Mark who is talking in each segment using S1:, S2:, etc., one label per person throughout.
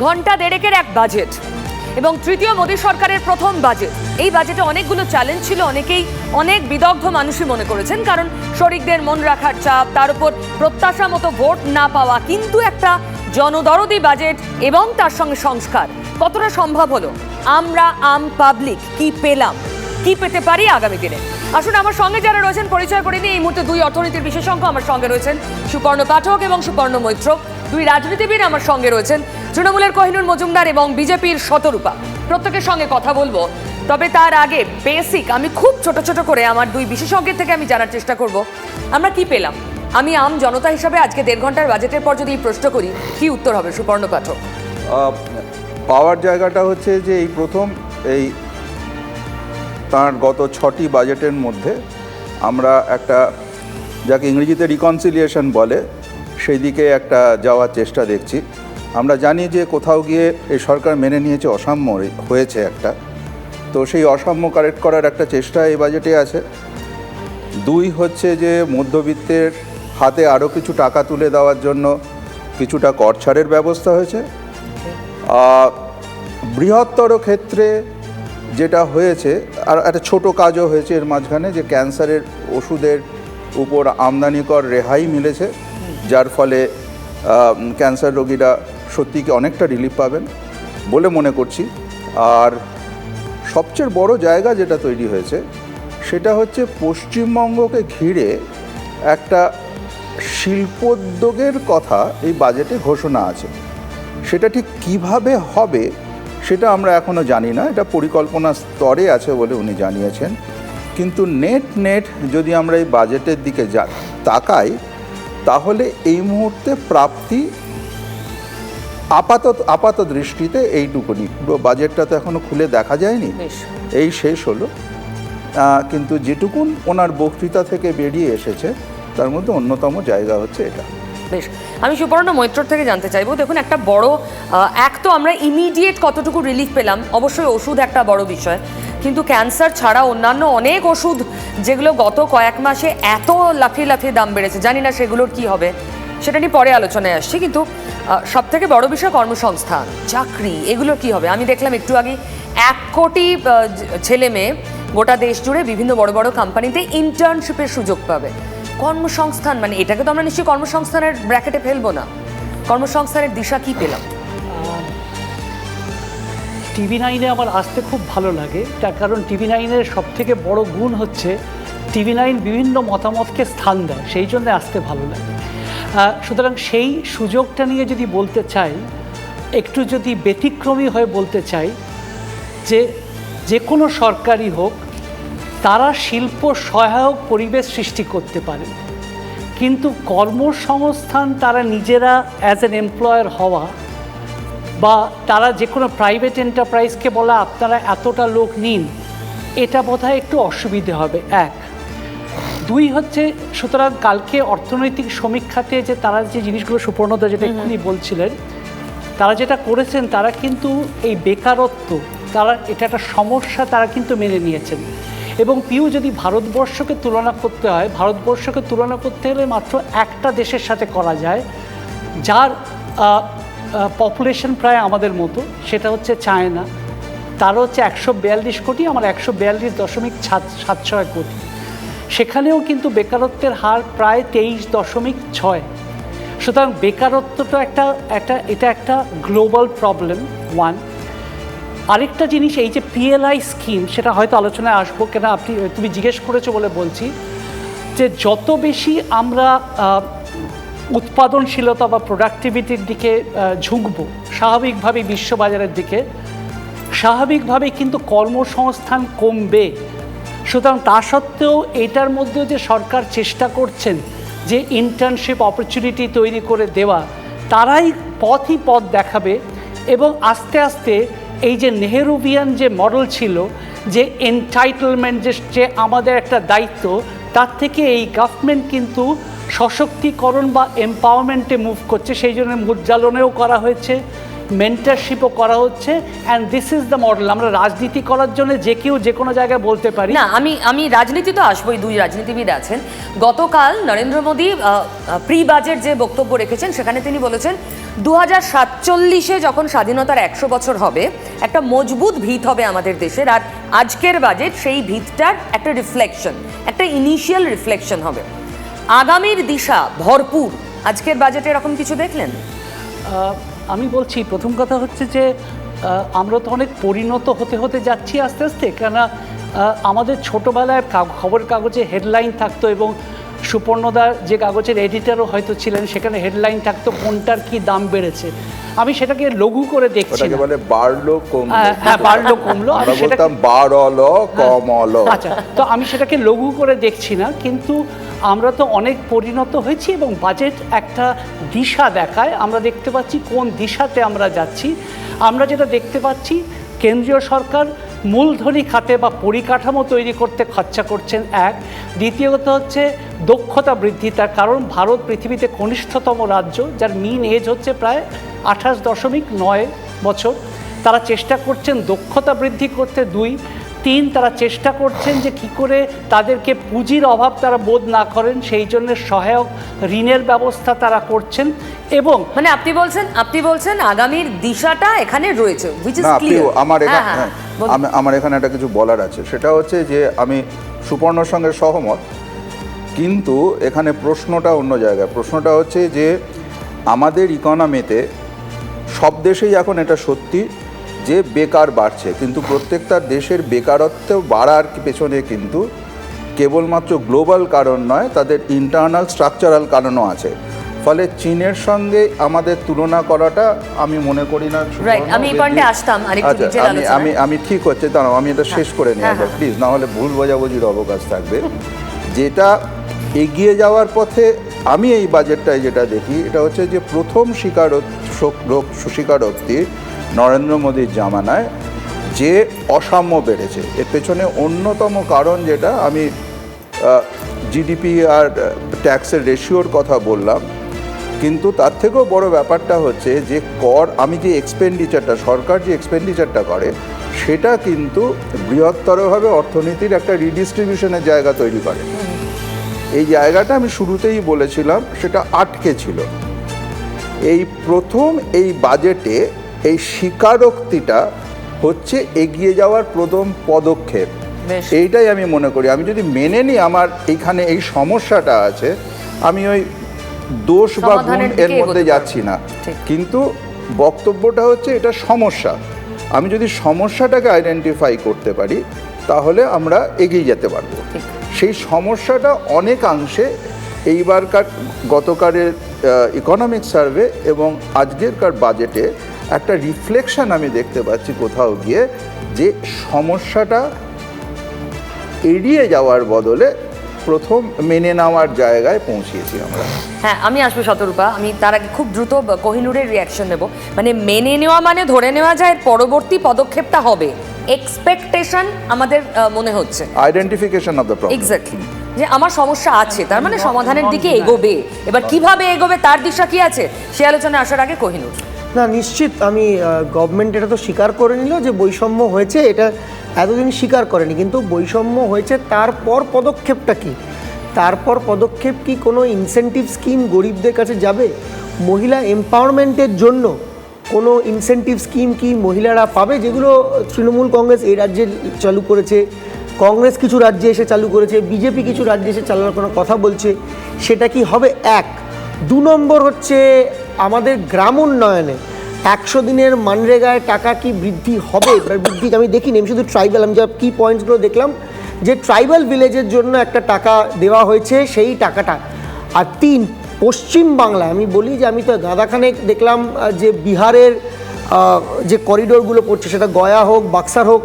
S1: ঘণ্টা দেড়েকের এক বাজেট এবং তৃতীয় মোদী সরকারের প্রথম বাজেট এই বাজেটে অনেকগুলো চ্যালেঞ্জ ছিল, অনেকেই অনেক বিদগ্ধ মানুষই মনে করেছেন, কারণ শরিকদের মন রাখার চাপ, তার উপর প্রত্যাশা মতো ভোট না পাওয়া কিন্তু একটা জনদরদি বাজেট এবং তার সঙ্গে সংস্কার। কতটা সম্ভব হলো? আমরা, আম পাবলিক কি পেলাম? কি পেতে পারি আগামী দিনে। আসুন আমার সঙ্গে যারা রয়েছেন, পরিচয় করে নিই এই মুহূর্তে দুই অর্থনীতির বিশেষজ্ঞ আমার সঙ্গে রয়েছেন, সুপর্ণ পাঠক এবং সুপর্ণ মৈত্র। দুই রাজনীতিবিদ আমার সঙ্গে রয়েছেন, তৃণমূলের কহিনুর মজুমদার এবং বিজেপির শতরূপা। প্রত্যেকের সঙ্গে কথা বলব, তবে তার আগে বেসিক আমি খুব ছোট ছোট করে আমার দুই বিশেষজ্ঞের থেকে আমি জানার চেষ্টা করব। আমরা কি পেলাম? আমি আম জনতা হিসাবে আজকে দেড় ঘণ্টার বাজেটের পর যদি প্রশ্ন করি, কি উত্তর হবে সুপর্ণ পাঠক?
S2: পাওয়ার জায়গাটা হচ্ছে যে এই প্রথম এই তার গত ছটি বাজেটের মধ্যে আমরা একটা, যাকে ইংরেজিতে রিকনসিলিয়েশন বলে সেই দিকে একটা যাওয়ার চেষ্টা দেখছি। আমরা জানি যে কোথাও গিয়ে এই সরকার মেনে নিয়েছে, অসাম্য হয়েছে একটা। তো সেই অসাম্য কারেক্ট করার একটা চেষ্টা এই বাজেটে আছে। দুই হচ্ছে যে মধ্যবিত্তের হাতে আরও কিছু টাকা তুলে দেওয়ার জন্য কিছুটা কর ছাড়ের ব্যবস্থা হয়েছে। বৃহত্তর ক্ষেত্রে যেটা হয়েছে, আর একটা ছোট কাজও হয়েছে এর মাঝখানে যে ক্যান্সারের ওষুধের উপর আমদানি কর রেহাই মিলেছে, যার ফলে ক্যান্সার রোগীরা সত্যিকে অনেকটা রিলিফ পাবেন বলে মনে করছি। আর সবচেয়ে বড় জায়গা যেটা তৈরি হয়েছে, সেটা হচ্ছে পশ্চিমবঙ্গকে ঘিরে একটা শিল্পোদ্যোগের কথা এই বাজেটে ঘোষণা আছে। সেটা ঠিক কীভাবে হবে সেটা আমরা এখনও জানি না। এটা পরিকল্পনা স্তরে আছে বলে উনি জানিয়েছেন। কিন্তু নেট নেট যদি আমরা এই বাজেটের দিকে যা তাকাই তাহলে এই মুহূর্তে প্রাপ্তি আপাতত আপাত দৃষ্টিতে এইটুকুনি। পুরো বাজেটটা তো এখনও খুলে দেখা যায়নি। এই শেষ হলো। কিন্তু যেটুকুন ওনার বক্তৃতা থেকে বেরিয়ে এসেছে তার মধ্যে অন্যতম জায়গা হচ্ছে এটা।
S1: বেশ, আমি সুপর্ণ মৈত্র থেকে জানতে চাইব, দেখুন একটা বড় এক তো আমরা ইমিডিয়েট কতটুকু রিলিফ পেলাম, অবশ্যই ওষুধ একটা বড় বিষয়, কিন্তু ক্যান্সার ছাড়া অন্যান্য অনেক ওষুধ যেগুলো গত কয়েক মাসে এত লাফিয়ে লাফিয়ে দাম বেড়েছে, জানি না সেগুলোর কি হবে, সেটা নিয়ে পরে আলোচনায় আসছি, কিন্তু সব থেকে বড় বিষয় কর্মসংস্থান চাকরি, এগুলো কি হবে? আমি দেখলাম একটু আগে এক কোটি ছেলে মেয়ে গোটা দেশ জুড়ে বিভিন্ন বড় বড় কোম্পানিতে ইন্টার্নশিপের সুযোগ পাবে। কর্মসংস্থান মানে এটাকে তো আমরা নিশ্চয়ই কর্মসংস্থানের ব্র্যাকেটে ফেলব না। কর্মসংস্থানের দিশা কি পেলাম?
S3: টিভি নাইনে আমার আসতে খুব ভালো লাগে। তার কারণ টিভি নাইনের সব থেকে বড় গুণ হচ্ছে, টিভি নাইন বিভিন্ন মতামতকে স্থান দেয়, সেই জন্য আসতে ভালো লাগে। সুতরাং সেই সুযোগটা নিয়ে যদি বলতে চাই, একটু যদি ব্যতিক্রমী হয়ে বলতে চাই, যে যে কোনো সরকারি হোক তারা শিল্প সহায়ক পরিবেশ সৃষ্টি করতে পারে। কিন্তু কর্মসংস্থান তারা নিজেরা অ্যাজ অ্যান এমপ্লয়ার হওয়া বা তারা যে কোনো প্রাইভেট এন্টারপ্রাইজকে বলা আপনারা এতটা লোক নিন এটা বোধহয় একটু অসুবিধে হবে। এক। দুই হচ্ছে সুতরাং কালকে অর্থনৈতিক সমীক্ষাতে যে তারা যে জিনিসগুলো সুপর্ণতা যেটা এক্ষুনি বলছিলেন তারা যেটা করেছেন তারা কিন্তু এই বেকারত্ব তারা এটা একটা সমস্যা তারা কিন্তু মেনে নিয়েছেন। এবং পিউ যদি ভারতবর্ষকে তুলনা করতে হয়, ভারতবর্ষকে তুলনা করতে হলে মাত্র একটা দেশের সাথে করা যায়, যার পপুলেশন প্রায় আমাদের মতো, সেটা হচ্ছে চায়না। তার হচ্ছে একশো বিয়াল্লিশ কোটি, আমার একশো বিয়াল্লিশ দশমিক সাত সাত ছয় কোটি। সেখানেও কিন্তু বেকারত্বের হার প্রায় তেইশ দশমিক ছয়। সুতরাং বেকারত্বটা একটা একটা, এটা একটা গ্লোবাল প্রবলেম ওয়ান আরেকটা জিনিস, এই যে পিএলআই স্কিম সেটা হয়তো আলোচনায় আসব কেন আপনি, তুমি জিজ্ঞেস করেছ বলে বলছি, যে যত বেশি আমরা উৎপাদনশীলতা বা প্রোডাক্টিভিটির দিকে ঝুঁকবো, স্বাভাবিকভাবে বিশ্ববাজারের দিকে, স্বাভাবিকভাবে কিন্তু কর্মসংস্থান কমবে। সুতরাং তা সত্ত্বেও এটার মধ্যেও যে সরকার চেষ্টা করছেন, যে ইন্টার্নশিপ অপরচুনিটি তৈরি করে দেওয়া, তারাই পথই পথ দেখাবে এবং আস্তে আস্তে এই যে নেহেরুভিয়ান যে মডেল ছিল, যে এনটাইটলমেন্ট যে আমাদের একটা দায়িত্ব, তার থেকে এই গভর্নমেন্ট কিন্তু সশক্তিকরণ বা এম্পাওয়ারমেন্টে মুভ করছে। সেই জন্য মুদ্রালনেও করা হয়েছে। মেন্টারশিপও করা হচ্ছে and this is the model আমরা রাজনীতি করার জন্য যে কেউ যে কোনো জায়গায় বলতে পারি।
S1: না আমি আমি রাজনীতি তো আসবোই দুই রাজনীতিবিদ আছেন। গতকাল নরেন্দ্র মোদী প্রি বাজেট যে বক্তব্য রেখেছেন সেখানে তিনি বলেছেন দু হাজার সাতচল্লিশে যখন স্বাধীনতার একশো বছর হবে একটা মজবুত ভিত হবে আমাদের দেশের আর আজকের বাজেট সেই ভিতটার একটা রিফ্লেকশন একটা ইনিশিয়াল রিফ্লেকশন হবে। আগামীর দিশা ভরপুর। আজকের বাজেটে এরকম কিছু দেখলেন?
S3: আমি বলছি, প্রথম কথা হচ্ছে যে আমরা তো অনেক পরিণত হতে হতে যাচ্ছি আস্তে আস্তে। কেননা আমাদের ছোটোবেলায় খবর কাগজে হেডলাইন থাকতো এবং সুপর্ণদার যে কাগজের এডিটারও হয়তো ছিলেন সেখানে হেডলাইন থাকতো কোনটার কি দাম বেড়েছে। আমি সেটাকে লঘু করে দেখছি
S2: বলে বাড়লো কমলো।
S3: হ্যাঁ, হ্যাঁ বাড়লো কমলো। আমি
S2: বলতাম বাড়ল কমল।
S3: আচ্ছা তো আমি সেটাকে লঘু করে দেখছি না কিন্তু আমরা তো অনেক পরিণত হয়েছি এবং বাজেট একটা দিশা দেখায়। আমরা দেখতে পাচ্ছি কোন দিশাতে আমরা যাচ্ছি। আমরা যেটা দেখতে পাচ্ছি কেন্দ্রীয় সরকার মূলধনী খাতে বা পরিকাঠামো তৈরি করতে খরচা করছেন এক। দ্বিতীয়ত হচ্ছে দক্ষতা বৃদ্ধি তার কারণ ভারত পৃথিবীতে কনিষ্ঠতম রাজ্য যার মিন এজ হচ্ছে প্রায় আঠাশ দশমিক নয় বছর। তারা চেষ্টা করছেন দক্ষতা বৃদ্ধি করতে। দুই তিন তারা চেষ্টা করছেন যে কি করে তাদেরকে পুঁজির অভাব তারা বোধ না করেন সেই জন্য সহায়ক ঋণের ব্যবস্থা তারা করছেন এবং
S1: মানে আপনি বলছেন আপনি বলছেন আগামীর দিশাটা এখানে রয়েছে
S2: আমার এখানে হ্যাঁ, আমি- আমার এখানে একটা কিছু বলার আছে। সেটা হচ্ছে যে আমি সুপর্ণর সঙ্গে সহমত, কিন্তু এখানে প্রশ্নটা অন্য জায়গায়। প্রশ্নটা হচ্ছে যে আমাদের ইকোনমিতে সব দেশেই এখন এটা সত্যি যে বেকার বাড়ছে, কিন্তু প্রত্যেকটা দেশের বেকারত্ব বাড়ার পেছনে কিন্তু কেবলমাত্র গ্লোবাল কারণ নয়, তাদের ইন্টারনাল স্ট্রাকচারাল কারণও আছে। ফলে চীনের সঙ্গে আমাদের তুলনা করাটা আমি মনে করি না
S1: আমি এই পয়েন্টে আসতাম
S2: আচ্ছা আমি আমি আমি ঠিক হচ্ছে দাঁড়াও আমি এটা শেষ করে
S1: হ্যাঁ,
S2: একবার
S1: হ্যাঁ।
S2: প্লিজ না হলে ভুল বোঝাবুঝির অবকাশ থাকবে। যেটা এগিয়ে যাওয়ার পথে আমি এই বাজেটটায় যেটা দেখি এটা হচ্ছে যে প্রথম স্বীকারোক্তি স্বীকারোক্তি নরেন্দ্র মোদীর জামানায় যে অসাম্য বেড়েছে। এর পেছনে অন্যতম কারণ যেটা আমি জিডিপি আর ট্যাক্সের রেশিওর কথা বললাম কিন্তু তার থেকেও বড় ব্যাপারটা হচ্ছে যে কর আমি যে এক্সপেন্ডিচারটা সরকার যে এক্সপেন্ডিচারটা করে সেটা কিন্তু বৃহত্তরভাবে অর্থনীতির একটা রিডিস্ট্রিবিউশনের জায়গা তৈরি করে। এই জায়গাটা আমি শুরুতেই বলেছিলাম সেটা আটকে ছিল। এই প্রথম এই বাজেটে এই স্বীকারোক্তিটা হচ্ছে এগিয়ে যাওয়ার প্রথম পদক্ষেপ। এইটাই আমি মনে করি। আমি যদি মেনে নিই আমার এইখানে এই সমস্যাটা আছে আমি ওই দোষ বা গুণ এর মধ্যে যাচ্ছি না। কিন্তু বক্তব্যটা হচ্ছে এটা সমস্যা। আমি যদি সমস্যাটাকে আইডেন্টিফাই করতে পারি তাহলে আমরা এগিয়ে যেতে পারব। সেই সমস্যাটা অনেকাংশে এইবারকার গতকালের ইকোনমিক সার্ভে এবং আজকেরকার বাজেটে একটা রিফ্লেকশন আমি দেখতে পাচ্ছি কোথাও গিয়ে যে সমস্যাটা এড়িয়ে যাওয়ার বদলে প্রথম মেনে নেওয়ার জায়গায় পৌঁছিয়েছি আমরা।
S1: হ্যাঁ আমি আসব শতরূপা। আমি তার আগে খুব দ্রুত কোহিনুরের রিয়াকশন নেব। মানে মেনে নেওয়া মানে ধরে নেওয়া যায় পরবর্তী পদক্ষেপটা হবে। এক্সপেকটেশন আমাদের মনে হচ্ছে।
S2: Identification of the problem
S1: exactly যে আমার সমস্যা আছে তার মানে সমাধানের দিকে এগোবে। এবার কীভাবে এগোবে তার দিশা কি আছে সে আলোচনা আসার আগে কোহিনুর।
S4: না নিশ্চিত আমি গভর্নমেন্ট এটা তো স্বীকার করে নিল যে বৈষম্য হয়েছে এটা এতদিন স্বীকার করেনি, কিন্তু বৈষম্য হয়েছে। তারপর পদক্ষেপটা কি? তারপর পদক্ষেপ কি কোনো ইনসেনটিভ স্কিম গরিবদের কাছে যাবে? মহিলা এম্পাওয়ারমেন্টের জন্য কোনো ইনসেনটিভ স্কিম কি মহিলারা পাবে? যেগুলো তৃণমূল কংগ্রেস এই রাজ্যে চালু করেছে। কংগ্রেস কিছু রাজ্যে এসে চালু করেছে। বিজেপি কিছু রাজ্যে এসে চালানোর কোনো কথা বলছে। সেটা কি হবে? এক। দু নম্বর হচ্ছে আমাদের গ্রাম উন্নয়নে একশো দিনের মানরেগায় টাকা কি বৃদ্ধি হবে? বৃদ্ধি আমি দেখিনি, আমি শুধু ট্রাইবাল আমি যা কি পয়েন্টসগুলো দেখলাম, যে ট্রাইবাল ভিলেজের জন্য একটা টাকা দেওয়া হয়েছে, সেই টাকাটা। আর তিন, পশ্চিম বাংলায়, আমি বলি যে আমি তো গাদাখানেক দেখলাম যে বিহারের যে করিডোরগুলো পড়ছে, সেটা গয়া হোক, বাক্সার হোক,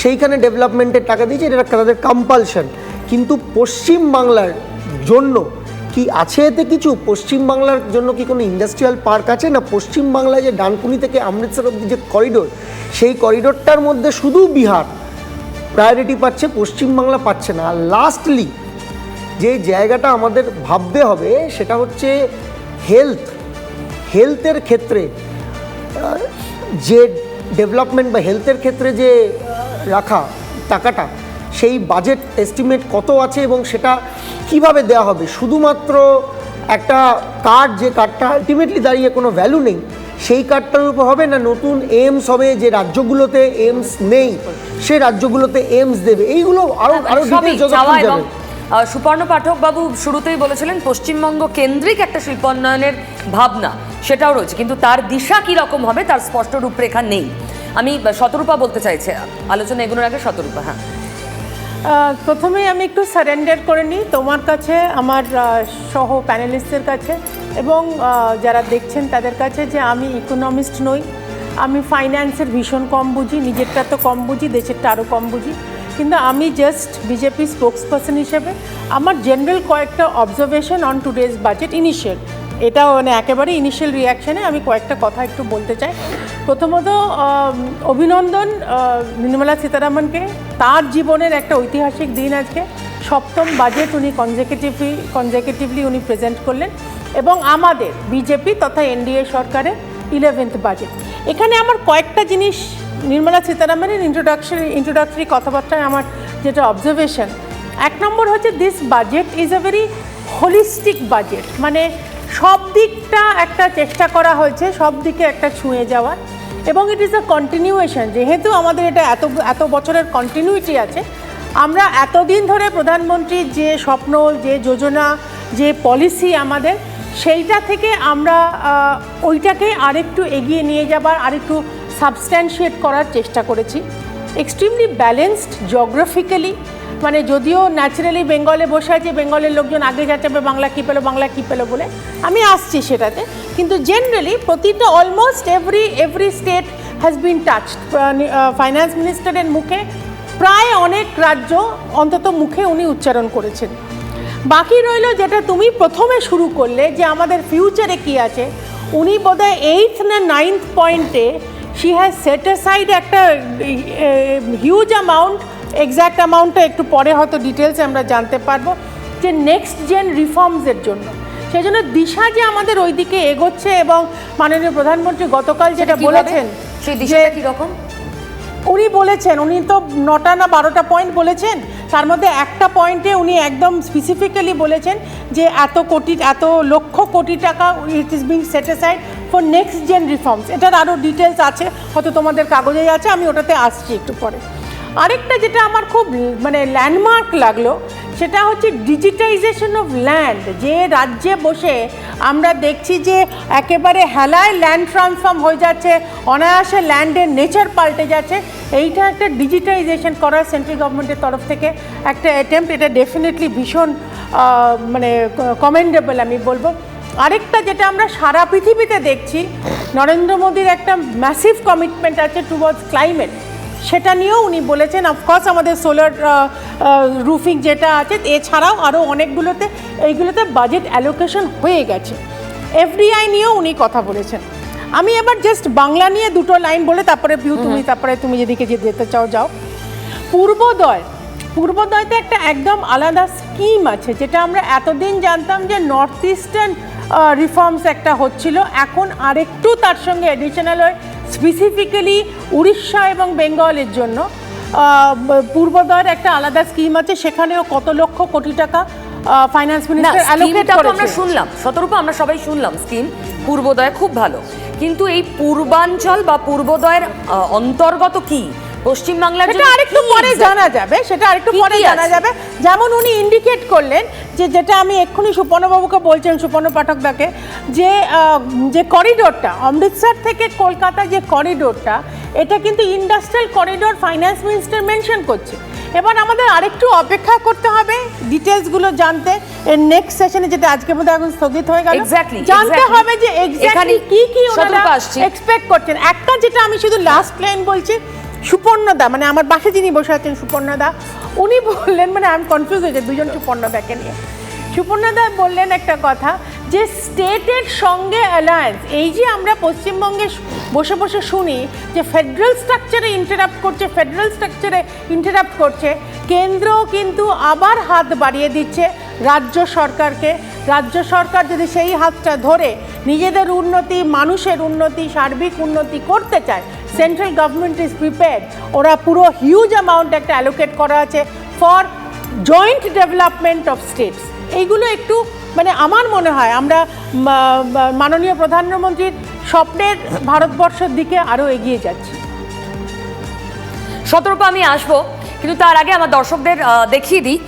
S4: সেইখানে ডেভেলপমেন্টের টাকা দিয়েছে, এটা তাদের কম্পালশন কিন্তু পশ্চিম বাংলার জন্য কি আছে এতে কিছু? পশ্চিম বাংলার জন্য কি কোনো ইন্ডাস্ট্রিয়াল পার্ক আছে? না পশ্চিম বাংলায় যে ডানকুনি থেকে অমৃতসর অব্দি যে করিডোর সেই করিডোরটার মধ্যে শুধু বিহার। প্রায়োরিটি পাচ্ছে পশ্চিম বাংলা পাচ্ছে না। আর লাস্টলি যে জায়গাটা আমাদের ভাবতে হবে, সেটা হচ্ছে হেলথ হেলথের ক্ষেত্রে যে ডেভেলপমেন্ট বা হেলথের ক্ষেত্রে যে রাখা, টাকাটা সেই বাজেট এস্টিমেট কত আছে এবং সেটা কীভাবে দেওয়া হবে? শুধুমাত্র একটা কার্ড যে কার্ডটা আলটিমেটলি দাঁড়িয়ে কোনো ভ্যালু নেই সেই কার্ডটার উপর হবে না নতুন এইমস হবে যে রাজ্যগুলোতে এইমস নেই সে রাজ্যগুলোতে এইমস দেবে। এইগুলো আরও আরও
S1: সবই
S4: ডিটেলস
S1: চাওয়া
S4: যতক্ষণ
S1: এবং
S4: যাবে।
S1: সুপর্ণ পাঠক বাবু শুরুতেই বলেছিলেন পশ্চিমবঙ্গ কেন্দ্রিক একটা শিল্পোন্নয়নের ভাবনা সেটাও রয়েছে কিন্তু তার দিশা কি রকম হবে তার স্পষ্ট রূপরেখা নেই। আমি শতরূপা বলতে চাইছি আলোচনা এগুলোর আগে শতরূপা হ্যাঁ।
S5: আহ, প্রথমেই আমি একটু সারেন্ডার করে নিই তোমার কাছে আমার সহ প্যানেলিস্টদের কাছে এবং যারা দেখছেন তাদের কাছে যে আমি ইকোনমিস্ট নই। আমি ফাইন্যান্সের ভীষণ কম বুঝি নিজেরটা তো কম বুঝি দেশেরটা আরও কম বুঝি। কিন্তু আমি জাস্ট বিজেপি স্পোক্স পার্সন হিসেবে আমার জেনারেল কয়েকটা observation on today's budget initial এটা মানে একেবারে ইনিশিয়াল রিয়াকশানে আমি কয়েকটা কথা একটু বলতে চাই। প্রথমত অভিনন্দন নির্মলা সীতারামনকে। তার জীবনের একটা ঐতিহাসিক দিন আজকে। সপ্তম বাজেট উনি কনজেকিটিভলি কনজেকিটিভলি উনি প্রেজেন্ট করলেন এবং আমাদের বিজেপি তথা এনডিএ সরকারের ইলেভেন্থ বাজেট। এখানে আমার কয়েকটা জিনিস নির্মলা সীতারামনের ইন্ট্রোডাকশন ইন্ট্রোডাক্টরি কথাবার্তায় আমার যেটা অবজারভেশন এক নম্বর হচ্ছে this budget is a very holistic budget মানে সব দিকটা একটা চেষ্টা করা হয়েছে, সব দিকে একটা ছুঁয়ে যাওয়ার এবং ইট ইজ আ কন্টিনিউয়েশন যেহেতু আমাদের এটা এত এত বছরের কন্টিনিউটি আছে, আমরা এতদিন ধরে প্রধানমন্ত্রীর যে স্বপ্ন, যে যোজনা, যে পলিসি আমাদের, সেইটা থেকে আমরা ওইটাকে আরেকটু এগিয়ে নিয়ে যাবার, আরেকটু সাবস্ট্যান্সিয়েট করার চেষ্টা করেছি। এক্সট্রিমলি ব্যালেন্সড জিওগ্রাফিক্যালি মানে যদিও ন্যাচারালি বেঙ্গলে বসে আছে, বেঙ্গলের লোকজন আগে যাচ্ছে বাংলা কী পেল, বাংলা কী পেল বলে আমি আসছি সেটাতে। কিন্তু জেনারেলি প্রতিটা almost every every state has been touch finance মিনিস্টারের মুখে প্রায় অনেক রাজ্য অন্তত মুখে উনি উচ্চারণ করেছেন। বাকি রইল যেটা তুমি প্রথমে শুরু করলে, যে আমাদের ফিউচারে কি আছে, উনি বোধহয় এইথ না নাইন্থ পয়েন্টে শি হ্যাজ সেট একটা হিউজ অ্যামাউন্ট এক্স্যাক্ট অ্যামাউন্টটা একটু পরে হয়তো ডিটেলসে আমরা জানতে পারব যে নেক্সট জেন রিফর্মসের জন্য। সেই জন্য দিশা যে আমাদের ওইদিকে এগোচ্ছে এবং মাননীয় প্রধানমন্ত্রী গতকাল যেটা বলেছেন
S1: সেই দিশাটা কি রকম?
S5: উনি বলেছেন উনি তো নটা না বারোটা পয়েন্ট বলেছেন তার মধ্যে একটা পয়েন্টে উনি একদম স্পেসিফিক্যালি বলেছেন যে এত কোটি এত লক্ষ কোটি টাকা it is being set for next gen reforms এটার আরও ডিটেলস আছে হয়তো তোমাদের কাগজেই আছে আমি ওটাতে আসছি একটু পরে। আরেকটা যেটা আমার খুব মানে ল্যান্ডমার্ক লাগল, সেটা হচ্ছে ডিজিটাইজেশন অফ ল্যান্ড যে রাজ্যে বসে আমরা দেখছি যে একেবারে হেলায় ল্যান্ড ট্রান্সফর্ম হয়ে যাচ্ছে, অনায়াসে ল্যান্ডের নেচার পাল্টে যাচ্ছে। এইটা একটা ডিজিটাইজেশন করার সেন্ট্রাল গভর্নমেন্টের তরফ থেকে একটা অ্যাটেম্প্ট এটা ডেফিনেটলি ভীষণ মানে কমেন্ডেবল আমি বলব। আরেকটা যেটা আমরা সারা পৃথিবীতে দেখছি, নরেন্দ্র মোদীর একটা ম্যাসিভ কমিটমেন্ট আছে টুয়ার্ডস ক্লাইমেট সেটা নিয়েও উনি বলেছেন অফকোর্স আমাদের সোলার রুফিং যেটা আছে এছাড়াও আরও অনেকগুলোতে এইগুলোতে বাজেট অ্যালোকেশন হয়ে গেছে। এফডিআই নিয়েও উনি কথা বলেছেন। আমি এবার জাস্ট বাংলা নিয়ে দুটো লাইন বলে তারপরে ভিউ তুমি তারপরে তুমি যেদিকে যে যেতে চাও যাও। পূর্বোদয় পূর্বোদয়তে একটা একদম আলাদা স্কিম আছে যেটা আমরা এতদিন জানতাম যে নর্থ ইস্টার্ন রিফর্মস একটা হচ্ছিল। এখন আরেকটু তার সঙ্গে অ্যাডিশনাল হয়ে। স্পেসিফিক্যালি উড়িষ্যা এবং বেঙ্গলের জন্য পূর্বদয়ের একটা আলাদা স্কিম আছে সেখানেও কত লক্ষ কোটি টাকা ফাইন্যান্স মিনিস্টার অ্যালোকেট
S1: করেছে আমরা শুনলাম শতরূপ আমরা সবাই শুনলাম স্কিম পূর্বোদয় খুব ভালো। কিন্তু এই পূর্বাঞ্চল বা পূর্বোদয়ের অন্তর্গত কি? পশ্চিমবাংলার
S5: সেটা আরেকটু পরে জানা যাবে সেটা আরেকটু পরে জানা যাবে। যেমন উনি ইন্ডিকেট করলেন যে যেটা আমি এক্ষুনি সুপর্ণবাবুকে বলছেন সুপর্ণ পাঠকদাকে যে যে করিডোরটা অমৃতসর থেকে কলকাতা যে করিডোরটা এটা কিন্তু industrial corridor finance minister mention করছে। এবার আমাদের আরেকটু অপেক্ষা করতে হবে ডিটেলসগুলো জানতে। এর নেক্সট সেশনে যেটা আজকে মধ্যে এখন স্থগিত হয়ে গেল। জানতে হবে যে এক্স্যাক্টলি কি কি ওনারা এক্সপেক্ট করছেন। একটা যেটা আমি শুধু লাস্ট লাইন বলছি সুপর্ণদা মানে আমার বাসে যিনি বসে আছেন, সুপর্ণদা, উনি বললেন মানে আমি কনফিউজ হয়েছে দুজন সুপর্ণদাকে নিয়ে। সুপর্ণদা বললেন একটা কথা, যে স্টেটের সঙ্গে অ্যালায়েন্স এই যে আমরা পশ্চিমবঙ্গে বসে বসে শুনি যে ফেডারেল স্ট্রাকচারে ইন্টারাপ্ট করছে ফেডারেল স্ট্রাকচারে ইন্টারাপ্ট করছে কেন্দ্র কিন্তু আবার হাত বাড়িয়ে দিচ্ছে রাজ্য সরকারকে। রাজ্য সরকার যদি সেই হাতটা ধরে, নিজেদের উন্নতি, মানুষের উন্নতি, সার্বিক উন্নতি করতে চায় সেন্ট্রাল গভর্নমেন্ট ইজ প্রিপেয়ার্ড ওরা পুরো হিউজ অ্যামাউন্ট একটা অ্যালোকেট করা আছে for joint development of states এইগুলো একটু মানে আমার মনে হয় আমরা মাননীয় প্রধানমন্ত্রীর স্বপ্নের ভারতবর্ষের দিকে আরও এগিয়ে যাচ্ছি।
S1: সতর্ক আমি আসব, কিন্তু তার আগে আমার দর্শকদের দেখিয়ে দিই,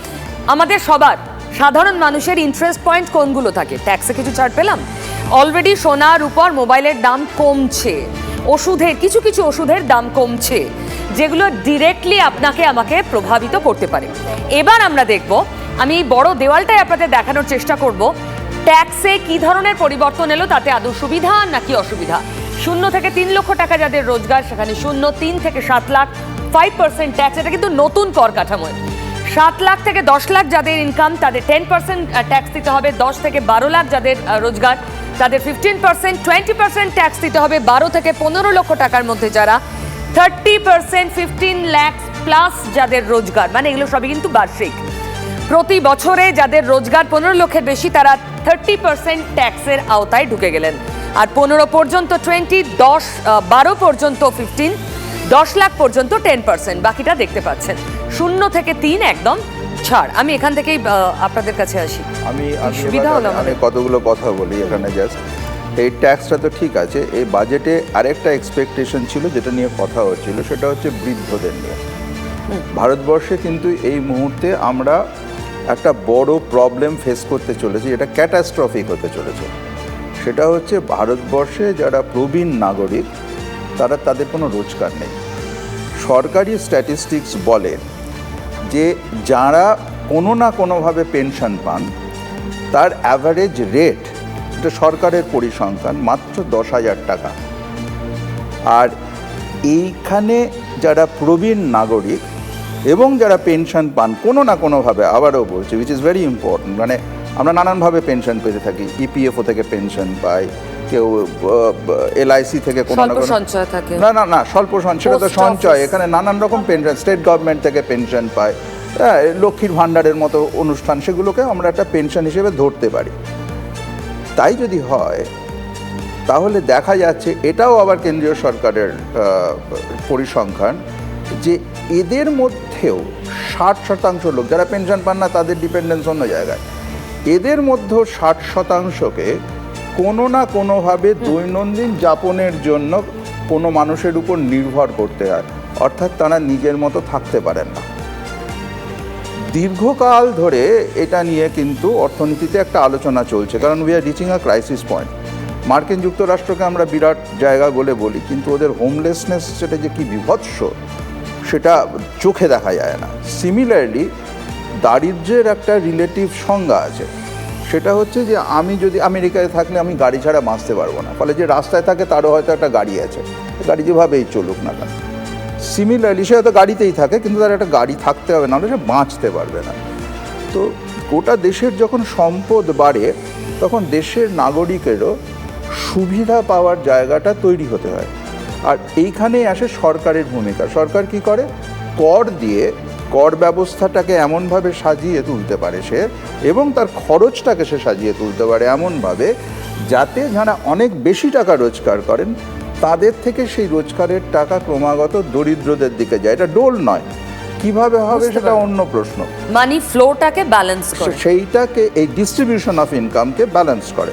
S1: আমাদের সবার সাধারণ মানুষের ইন্টারেস্ট পয়েন্ট কোনগুলো থাকে? ট্যাক্সে কিছু ছাড় পেলাম? অলরেডি সোনার উপর মোবাইলের দাম কমছে। ওষুধের, কিছু কিছু ওষুধের দাম কমছে, যেগুলো ডিরেক্টলি আপনাকে আমাকে প্রভাবিত করতে পারে। এবার আমরা দেখব, আমি এই বড় দেওয়ালটাই আপনাদের দেখানোর চেষ্টা করব, ট্যাক্সে কি ধরনের পরিবর্তন এলো, তাতে আদৌ সুবিধা নাকি অসুবিধা? শূন্য থেকে তিন লক্ষ টাকা যাদের রোজগার, সেখানে শূন্য, তিন থেকে সাত লাখ ফাইভ পার্সেন্ট ট্যাক্স এটা কিন্তু নতুন কর কাঠামোয় সাত লাখ থেকে দশ লাখ যাদের ইনকাম তাদের টেন পার্সেন্ট ট্যাক্স দিতে হবে, দশ থেকে বারো লাখ যাদের রোজগার। তাদের fifteen percent twenty percent tax দিতে হবে। বারো থেকে পনেরো লক্ষ টাকার মধ্যে যারা thirty percent fifteen lakhs plus যাদের রোজগার মানে এগুলো সবই কিন্তু বার্ষিক। প্রতি বছরে যাদের রোজগার পনেরো লক্ষের বেশি, তারা থার্টি পার্সেন্ট ট্যাক্সের আওতায় ঢুকে গেলেন। আর পনেরো পর্যন্ত টোয়েন্টি দশ বারো পর্যন্ত ফিফটিন দশ লাখ পর্যন্ত টেন পার্সেন্ট বাকিটা দেখতে পাচ্ছেন। শূন্য থেকে তিন একদম ছাড় আমি এখান থেকেই আপনাদের কাছে আসি।
S2: আমি আমি
S1: সুবিধা হলো
S2: আমি কতগুলো কথা বলি এখানে জাস্ট এই ট্যাক্সটা তো ঠিক আছে এই বাজেটে আরেকটা এক্সপেকটেশন ছিল যেটা নিয়ে কথা হচ্ছিল সেটা হচ্ছে বৃদ্ধদের নিয়ে। ভারতবর্ষে কিন্তু এই মুহূর্তে আমরা একটা বড় প্রবলেম ফেস করতে চলেছি এটা ক্যাটাস্ট্রফিক হতে চলেছে। সেটা হচ্ছে ভারতবর্ষে যারা প্রবীণ নাগরিক তারা তাদের কোনো রোজগার নেই। সরকারি স্ট্যাটিস্টিক্স বলে যে যারা কোনো না কোনোভাবে পেনশন পান, তার অ্যাভারেজ রেট এটা সরকারের পরিসংখ্যান, মাত্র দশ হাজার টাকা। আর এইখানে যারা প্রবীণ নাগরিক এবং যারা পেনশন পান, কোনো না কোনোভাবে, আবারও বলছি উইচ ইজ ভেরি ইম্পর্ট্যান্ট মানে আমরা নানানভাবে পেনশন পেতে থাকি E ইপিএফও থেকে পেনশন পাই কেউ এলআইসি থেকে কোনো না কোনো
S1: সঞ্চয় থাকে।
S2: না না না স্বল্প সঞ্চয় তো সঞ্চয়। এখানে নানান রকম পেনশন স্টেট গভর্নমেন্ট থেকে পেনশন পায়। হ্যাঁ লক্ষ্মীর ভাণ্ডারের মতো অনুষ্ঠান সেগুলোকে আমরা একটা পেনশন হিসেবে ধরতে পারি। তাই যদি হয় তাহলে দেখা যাচ্ছে এটাও আবার কেন্দ্রীয় সরকারের পরিসংখ্যান যে এদের মধ্যেও ষাট শতাংশ লোক যারা পেনশন পান না তাদের ডিপেন্ডেন্স অন্য জায়গায়। এদের মধ্যেও ষাট শতাংশকে কোনো না কোনোভাবে দৈনন্দিন যাপনের জন্য কোনো মানুষের উপর নির্ভর করতে হয়। অর্থাৎ তারা নিজের মতো থাকতে পারেন না। দীর্ঘকাল ধরে এটা নিয়ে কিন্তু অর্থনীতিতে একটা আলোচনা চলছে। কারণ we are reaching a crisis point মার্কিন যুক্তরাষ্ট্রকে আমরা বিরাট জায়গা বলে বলি, কিন্তু ওদের হোমলেসনেস সেটা যে কি বিভৎস, সেটা চোখে দেখা যায় না। সিমিলারলি দারিদ্র্যের একটা রিলেটিভ সংজ্ঞা আছে। সেটা হচ্ছে যে আমি যদি আমেরিকায় থাকলে আমি গাড়ি ছাড়া বাঁচতে পারব না। ফলে যে রাস্তায় থাকে তারও হয়তো একটা গাড়ি আছে। গাড়ি যেভাবেই চলুক না কেন। সিমিলারলি সে হয়তো গাড়িতেই থাকে, কিন্তু তার একটা গাড়ি থাকতে হবে, নাহলে সে বাঁচতে পারবে না। তো গোটা দেশের যখন সম্পদ বাড়ে, তখন দেশের নাগরিকেরও সুবিধা পাওয়ার জায়গাটা তৈরি হতে হয়। আর এইখানেই আসে সরকারের ভূমিকা। সরকার কি করে? কর দিয়ে কর ব্যবস্থাটাকে এমনভাবে সাজিয়ে তুলতে পারে সে এবং তার খরচটাকে সে সাজিয়ে তুলতে পারে এমনভাবে যাতে যারা অনেক বেশি টাকা রোজগার করেন তাদের থেকে সেই রোজগারের টাকা ক্রমাগত দরিদ্রদের দিকে যায়। এটা ডোল নয়। কীভাবে হবে সেটা অন্য প্রশ্ন।
S1: মানি ফ্লোটাকে ব্যালেন্স করে।
S2: সেইটাকে এই ডিস্ট্রিবিউশন অফ ইনকামকে ব্যালেন্স করে।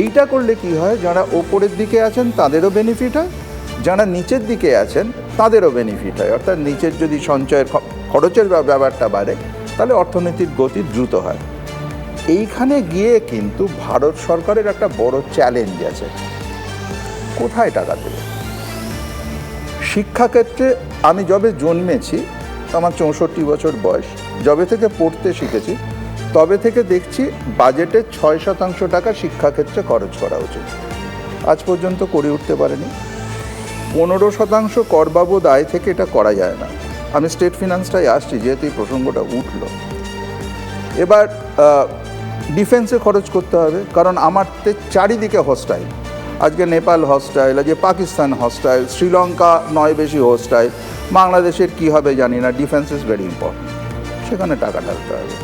S2: এইটা করলে কি হয় যারা ওপরের দিকে আছেন তাদেরও বেনিফিট হয়। যারা নিচের দিকে আছেন তাদেরও বেনিফিট হয়। অর্থাৎ নিচের যদি সঞ্চয়ের খরচের ব্যাপ- ব্যাপারটা বাড়ে, তাহলে অর্থনীতির গতি দ্রুত হয়। এইখানে গিয়ে কিন্তু ভারত সরকারের একটা বড় চ্যালেঞ্জ আছে। কোথায় টাকা দেবে? শিক্ষাক্ষেত্রে আমি যবে জন্মেছি, আমার চৌষট্টি বছর বয়স, যবে থেকে পড়তে শিখেছি, তবে থেকে দেখছি বাজেটের ছয় শতাংশ টাকা শিক্ষাক্ষেত্রে খরচ করা উচিত। আজ পর্যন্ত করে উঠতে পারেনি। পনেরো শতাংশ কর বাবদ আয় থেকে এটা করা যায় না। আমি স্টেট ফিনান্সটাই আসছি, যেহেতু এই প্রসঙ্গটা উঠল। এবার ডিফেন্সে খরচ করতে হবে, কারণ আমার তে চারিদিকে হস্টাইল আজকে নেপাল হস্টাইল আজকে পাকিস্তান হস্টাইল শ্রীলঙ্কা নয় বেশি হস্টাইল বাংলাদেশের কি হবে জানি না ডিফেন্স ইজ ভেরি ইম্পর্টেন্ট সেখানে টাকা ঢালতে হবে।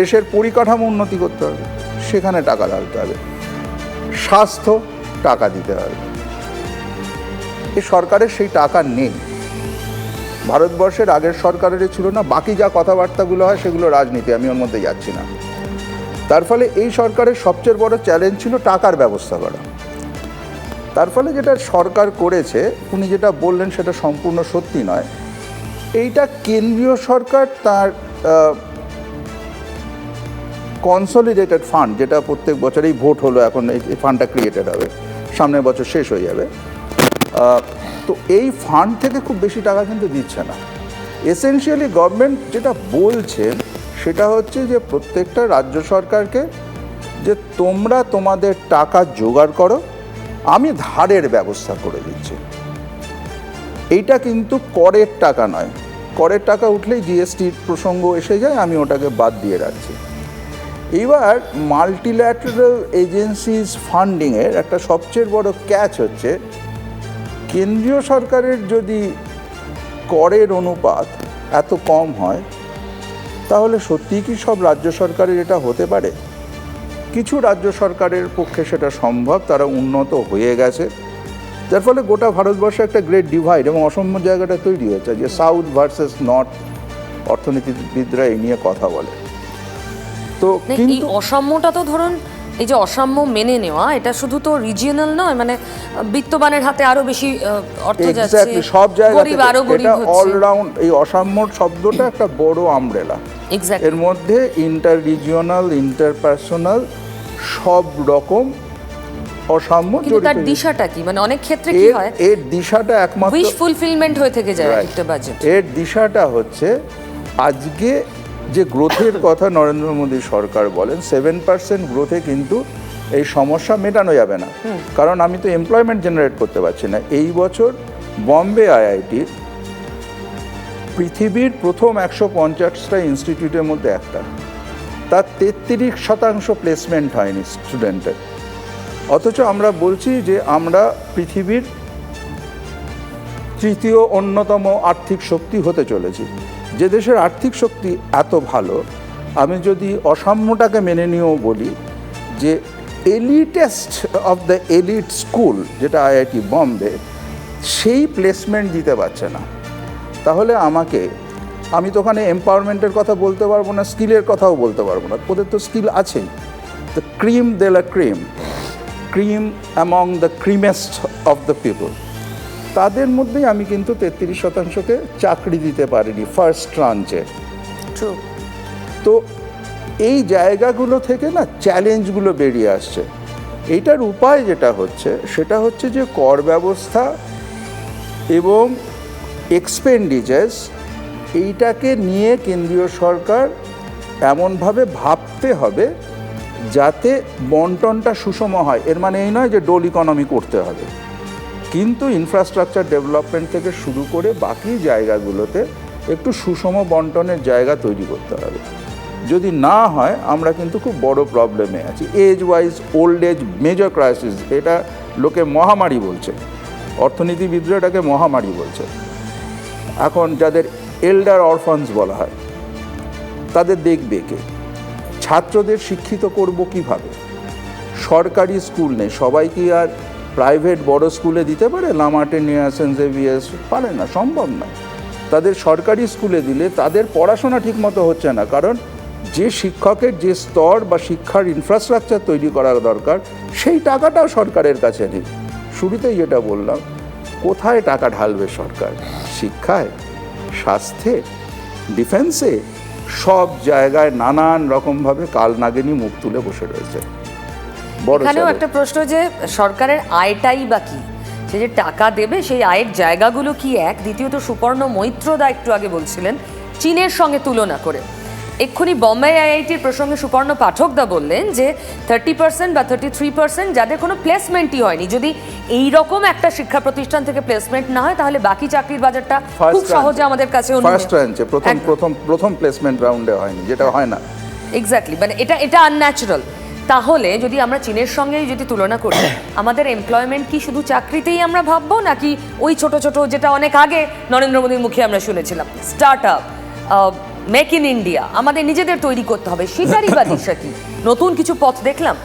S2: দেশের পরিকাঠামো উন্নতি করতে হবে, সেখানে টাকা ঢালতে হবে। স্বাস্থ্য টাকা দিতে হবে। এ সরকারের সেই টাকা নেই। ভারতবর্ষের আগের সরকারেরই ছিল না, বাকি যা কথাবার্তাগুলো হয় সেগুলো রাজনীতি, আমি ওর মধ্যে যাচ্ছি না। তার ফলে এই সরকারের সবচেয়ে বড় চ্যালেঞ্জ ছিল টাকার ব্যবস্থা করা। তার ফলে যেটা সরকার করেছে, উনি যেটা বললেন সেটা সম্পূর্ণ সত্যি নয়। এইটা কেন্দ্রীয় সরকার তার কনসলিডেটেড ফান্ড যেটা প্রত্যেক বছরেই ভোট হলো, এখন এই ফান্ডটা ক্রিয়েটেড হবে। সামনের বছর শেষ হয়ে যাবে। তো এই ফান্ড থেকে খুব বেশি টাকা কিন্তু দিচ্ছে না। এসেনশিয়ালি গভর্নমেন্ট যেটা বলছেন সেটা হচ্ছে যে প্রত্যেকটা রাজ্য সরকারকে যে তোমরা তোমাদের টাকা জোগাড় করো, আমি ধারের ব্যবস্থা করে দিচ্ছি। এইটা কিন্তু করের টাকা নয়। করের টাকা উঠলেই জিএসটির প্রসঙ্গ এসে যায়, আমি ওটাকে বাদ দিয়ে রাখছি। এবার মাল্টিল্যাটারাল এজেন্সিজ ফান্ডিংয়ের একটা সবচেয়ে বড় ক্যাচ হচ্ছে কেন্দ্রীয় সরকারের যদি করের অনুপাত এত কম হয় তাহলে সত্যিই কি সব রাজ্য সরকারের এটা হতে পারে? কিছু রাজ্য সরকারের পক্ষে সেটা সম্ভব তারা উন্নত হয়ে গেছে। যার ফলে গোটা ভারতবর্ষে একটা গ্রেট ডিভাইড এবং অসম্য জায়গাটা তৈরি হয়েছে যে সাউথ ভার্সেস নর্থ অর্থনীতিবিদরা এই নিয়ে কথা বলে। তো
S1: এই অসাম্যটা তো ধরুন এই যে অসাম্য মেনে নেওয়া এটা শুধু তো রিজিয়নাল নয় মানে বিত্তবানের হাতে আরও বেশি অর্থ যাচ্ছে।
S2: সব জায়গা
S1: গরিব আরও গরিব
S2: এটা অলরাউন্ড এই অসাম্য শব্দটা একটা বড় আমব্রেলা এর মধ্যে ইন্টার রিজিওনাল ইন্টারপার্সোনাল সব রকম অসাম্য
S1: কিন্তু তার দিশাটা কি? মানে অনেক ক্ষেত্রে কি হয়?
S2: এর দিশাটা একমাত্র
S1: উইশ ফুলফিলমেন্ট হয়ে থেকে যায়. একটা বাজেট
S2: এর দিশাটা হচ্ছে আজকে যে গ্রোথের কথা নরেন্দ্র মোদী সরকার বলেন সেভেন পার্সেন্ট গ্রোথে কিন্তু এই সমস্যা মেটানো যাবে না। কারণ আমি তো এমপ্লয়মেন্ট জেনারেট করতে পারছি না। এই বছর বম্বে আইআইটি পৃথিবীর প্রথম একশো পঞ্চাশটা ইনস্টিটিউটের মধ্যে একটা। তার তেত্রিশ শতাংশ প্লেসমেন্ট হয়নি স্টুডেন্টের অথচ আমরা বলছি যে আমরা পৃথিবীর তৃতীয় অন্যতম আর্থিক শক্তি হতে চলেছি। যে দেশের আর্থিক শক্তি এত ভালো, আমি যদি অসাম্যটাকে মেনে নিয়েও বলি যে elitest of the elite school যেটা আইআইটি বম্বে, সেই প্লেসমেন্ট দিতে পারছে না। তাহলে আমাকে, আমি তো ওখানে এম্পাওয়ারমেন্টের কথা বলতে পারব না স্কিলের কথাও বলতে পারব না, ওদের তো স্কিল আছেই। The cream de la cream cream among the creamest of the people তাদের মধ্যেই আমি কিন্তু তেত্রিশ শতাংশকে চাকরি দিতে পারিনি ফার্স্ট ট্রাঞ্চে
S1: ট্রু
S2: তো এই জায়গাগুলো থেকে না চ্যালেঞ্জগুলো বেরিয়ে আসছে। এইটার উপায় যেটা হচ্ছে সেটা হচ্ছে যে কর ব্যবস্থা এবং এক্সপেন্ডিচার্স এইটাকে নিয়ে কেন্দ্রীয় সরকার এমনভাবে ভাবতে হবে যাতে বন্টনটা সুষম হয়। এর মানে এই নয় যে ডোল ইকোনমি করতে হবে। কিন্তু ইনফ্রাস্ট্রাকচার ডেভেলপমেন্ট থেকে শুরু করে বাকি জায়গাগুলোতে একটু সুষম বন্টনের জায়গা তৈরি করতে হবে। যদি না হয়, আমরা কিন্তু খুব বড় প্রবলেমে আছি। Age wise old age major crisis এটা লোকে মহামারী বলছে। অর্থনীতিবিদরা এটাকে মহামারী বলছে। এখন যাদের এল্ডার অরফানস বলা হয়, তাদের দেখবে কে? ছাত্রদের শিক্ষিত করব কীভাবে? সরকারি স্কুল নেই সবাই কি আর প্রাইভেট বড় স্কুলে দিতে পারে? লামার্টিনিয়া সেন্ট জেভিয়ার্স পারে না, সম্ভব না। তাদের সরকারি স্কুলে দিলে তাদের পড়াশোনা ঠিকমতো হচ্ছে না, কারণ যে শিক্ষকের যে স্তর বা শিক্ষার ইনফ্রাস্ট্রাকচার তৈরি করা দরকার, সেই টাকাটাও সরকারের কাছে নেই। শুরুতেই যেটা বললাম, কোথায় টাকা ঢালবে সরকার? শিক্ষায়? স্বাস্থ্যে? ডিফেন্সে? সব জায়গায় নানান রকমভাবে কাল নাগিনী মুখ তুলে বসে রয়েছে।
S1: এখানেও একটা প্রশ্ন যে সরকারের আয়টাই বা কি? সে যে টাকা দেবে সেই আয়ের জায়গাগুলো কি এক? দ্বিতীয়ত সুপর্ণ মৈত্রদা একটু আগে বলছিলেন চীনের সঙ্গে তুলনা করে। এক্ষুনি বম্বে আইআইটির প্রসঙ্গে সুপর্ণ পাঠকদা বললেন যে থার্টি পার্সেন্ট বা থার্টি থ্রি পার্সেন্ট যাদের কোনো প্লেসমেন্টই হয়নি। যদি এই রকম একটা শিক্ষা প্রতিষ্ঠান থেকে প্লেসমেন্ট না হয় তাহলে বাকি চাকরির বাজারটা খুব সহজে আমাদের কাছে
S2: ফার্স্ট প্রথম প্রথম প্রথম প্লেসমেন্ট রাউন্ডে হয়নি যেটা হয় না।
S1: এক্স্যাক্টলি মানে এটা এটা আনন্যাচারাল তাহলে যদি আমরা চীনের সঙ্গে যদি তুলনা করি আমাদের এমপ্লয়মেন্ট কি শুধু চাকরিতেই আমরা ভাববো নাকি ওই ছোট ছোট যেটা অনেক আগে নরেন্দ্র মোদীর মুখে আমরা শুনেছিলাম start up make in India আমাদের নিজেদের তৈরি করতে হবে সেটারই বা দিশা কি? নতুন কিছু পথ দেখলাম?